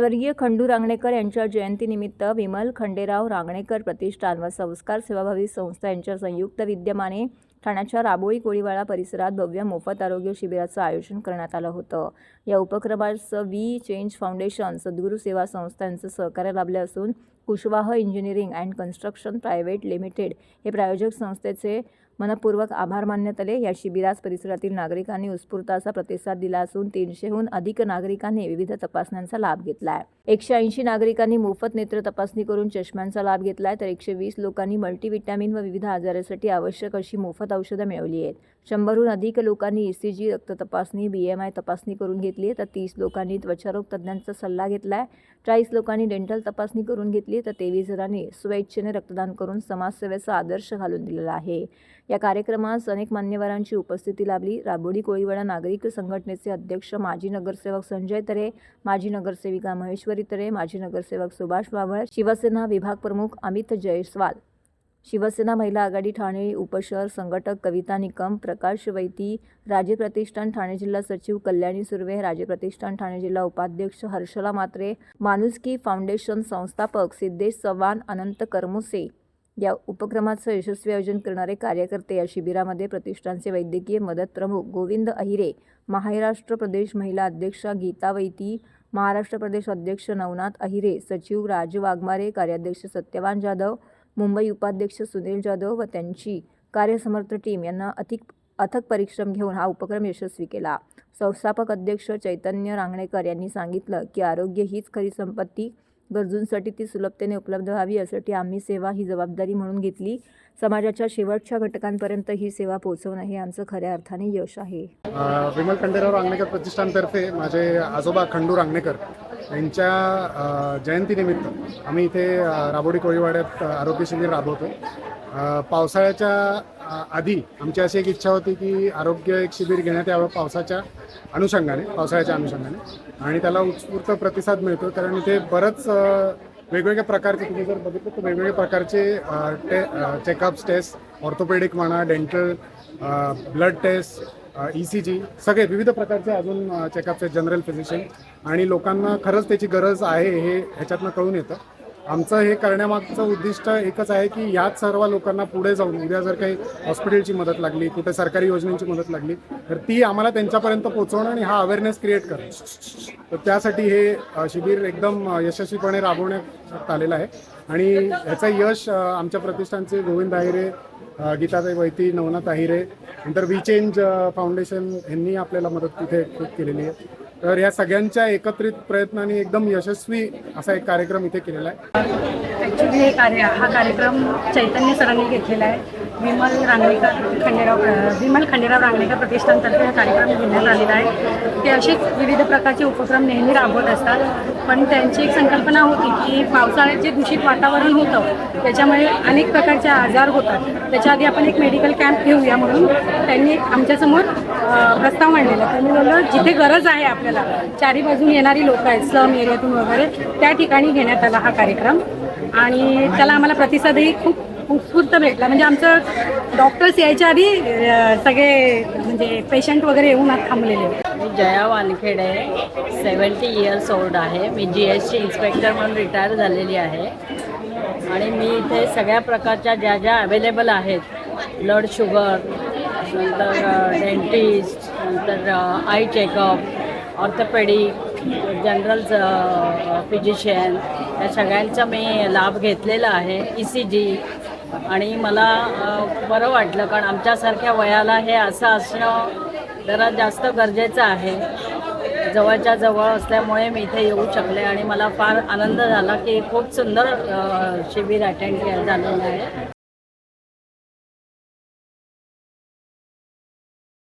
स्वर्गीय खंडू रांगणेकर यांच्या जयंतीनिमित्त विमल खंडेराव रांगणेकर प्रतिष्ठान व संस्कार सेवाभावी संस्था यांच्या संयुक्त विद्यमाने ठाण्याच्या राबोळी कोळीवाडा परिसरात भव्य मोफत आरोग्य शिबिराचं आयोजन करण्यात आलं होतं. या उपक्रमाचं वी चेंज फाउंडेशन सद्गुरू सेवा संस्था यांचं सहकार्य लाभले असून Kushwah engineering and construction private limited हे प्रायोजक संस्थेचे मनपूर्वक आभार मानण्यात आले. या शिबिरास परिसरातील नागरिकांनी उत्स्फूर्त असा प्रतिसाद दिला असून तीनशेहून अधिक नागरिकांनी विविध तपासण्यांचा लाभ घेतला आहे एकशे ऐंशी नागरिकांनी मोफत नेत्र तपासणी करून चष्म्यांचा लाभ घेतलाय तर एकशे वीस लोकांनी मल्टीव्हिटॅमिन व विविध आजारासाठी आवश्यक अशी मोफत औषधं मिळवली आहेत. शंभरहून अधिक लोकांनी ईसीजी रक्त तपासणी बी एम आय तपासणी करून घेतली आहे. तर तीस लोकांनी त्वचारोग तज्ज्ञांचा सल्ला घेतला आहे चाळीस लोकांनी डेंटल तपासणी करून घेतली तर तेवीस जणांनी स्वेच्छेने रक्तदान करून समाजसेवेचा आदर्श घालून दिलेला आहे. या कार्यक्रमास अनेक मान्यवरांची उपस्थिती लाभली. राबोडी कोळीवाडा नागरिक संघटनेचे अध्यक्ष माजी नगरसेवक संजय तरे माजी नगरसेविका महेश्वरी तरे माजी नगरसेवक सुभाष वावळ शिवसेना विभाग प्रमुख अमित जयस्वाल. शिवसेना महिला आघाडी ठाणे उपशहर संघटक कविता निकम प्रकाश वैती राज्य प्रतिष्ठान ठाणे जिल्हा सचिव कल्याणी सुर्वे राज्य प्रतिष्ठान ठाणे जिल्हा उपाध्यक्ष हर्षला मात्रे माणुसकी फाउंडेशन संस्थापक सिद्धेश चव्हाण अनंत करमुसे या उपक्रमाचं यशस्वी आयोजन करणारे कार्यकर्ते या शिबिरामध्ये प्रतिष्ठानचे वैद्यकीय मदत प्रमुख गोविंद अहिरे महाराष्ट्र प्रदेश महिला अध्यक्षा गीता वैती महाराष्ट्र प्रदेश अध्यक्ष नवनाथ अहिरे सचिव राज वाघमारे कार्याध्यक्ष सत्यवान जाधव मुंबई उपाध्यक्ष सुनील जाधव व त्यांची कार्यसमर्थ टीम यांना अधिक अथक परिश्रम घेऊन हा उपक्रम यशस्वी केला. संस्थापक अध्यक्ष चैतन्य रांगणेकर यांनी सांगितलं की आरोग्य हीच खरी संपत्ती. गरजूंसाठी ती सुलभतेने उपलब्ध व्हावी यासाठी आम्ही सेवा ही जबाबदारी म्हणून घेतली. समाजाच्या शेवटच्या घटकांपर्यंत ही सेवा पोहोचवणं हे आमचं खऱ्या अर्थाने यश आहे. विमल खंडेराव रांगणेकर प्रतिष्ठानतर्फे माझे आजोबा खंडू रांगणेकर यांच्या जयंतीनिमित्त आम्ही इथे राबोडी कोळीवाड्यात आरोग्य शिबिर राबवतो. पावसाळ्याच्या आधी आमची अशी एक इच्छा होती की आरोग्य एक शिबिर घेण्यात यावं पावसाच्या अनुषंगाने पावसाळ्याच्या अनुषंगाने. आणि त्याला उत्स्फूर्त प्रतिसाद मिळतो. कारण इथे बरंच वेगवेगळ्या प्रकारचे तुम्ही जर बघितलं तर वेगवेगळ्या प्रकारचे टे चेकअप्स टेस्ट ऑर्थोपेडिक म्हणा dental blood test E C G सगळे विविध प्रकारचे अजून चेकअपचे जनरल फिजिशियन आणि लोकांना खरंच त्याची गरज आहे हे ह्याच्यातनं कळून येतं. आमचं हे करण्यामागचं उद्दिष्ट एकच आहे की याच सर्व लोकांना पुढे जाऊन उद्या जर काही हॉस्पिटलची मदत लागली कुठे सरकारी योजनेची मदत लागली तर ती आम्हाला त्यांच्यापर्यंत पोहोचवणं आणि हा अवेअरनेस क्रिएट करणं. तर त्यासाठी हे शिबिर एकदम यशस्वीपणे राबवण्यात आलेलं आहे. आणि ह्याचं यश आमच्या प्रतिष्ठानचे गोविंद आहिरे गीताताई वैती नवनाथ आहिरे नंतर वी चेंज फाउंडेशन यांनी आपल्याला मदत तिथे खूप केलेली आहे. तर या सगळ्यांच्या एकत्रित प्रयत्नांनी एकदम यशस्वी असा एक कार्यक्रम इथे केलेला आहे. ॲक्च्युली हे कार्य हा कार्यक्रम चैतन्य सरांनी घेतलेला आहे. विमल रांगणेकर खंडेराव विमल खंडेराव रांगणेकर प्रतिष्ठानतर्फे हा कार्यक्रम घेण्यात आलेला आहे. ते असेच विविध प्रकारचे उपक्रम नेहमी राबवत असतात. पण त्यांची एक संकल्पना होती की पावसाळ्यात जे दूषित वातावरण होतं. त्याच्यामुळे अनेक प्रकारचे आजार होतात. त्याच्या आधी आपण एक मेडिकल कॅम्प घेऊया म्हणून. त्यांनी आमच्यासमोर प्रस्ताव मांडलेला. त्यांनी बोललं जिथे गरज आहे आपल्याला चारी बाजून येणारी लोक आहेत स्लम एरियातून वगैरे त्या ठिकाणी घेण्यात आला हा कार्यक्रम. आणि त्याला आम्हाला प्रतिसादही खूप उत्स्फूर्त भेटला. म्हणजे आमचं डॉक्टर्स यायच्या आधी सगळे म्हणजे पेशंट वगैरे येऊन थांबलेले. मी Jaya Wankhede seventy years old आहे. मी जी एस टी इन्स्पेक्टर म्हणून रिटायर झालेली आहे. आणि मी इथे सगळ्या प्रकारच्या ज्या ज्या अवेलेबल आहेत ब्लड शुगर नंतर डेंटिस्ट नंतर eye checkup orthopedic general physician या सगळ्यांचा मी लाभ घेतलेला आहे. ई सी जी आणि मला बरं वाटलं कारण आमच्यासारख्या वयाला हे असं असणं जरा जास्त गरजेचं आहे. जवळच्या जवळ असल्यामुळे मी इथे येऊ शकले आणि मला फार आनंद झाला की खूप सुंदर शिबिर अटेंड झालेलं आहे.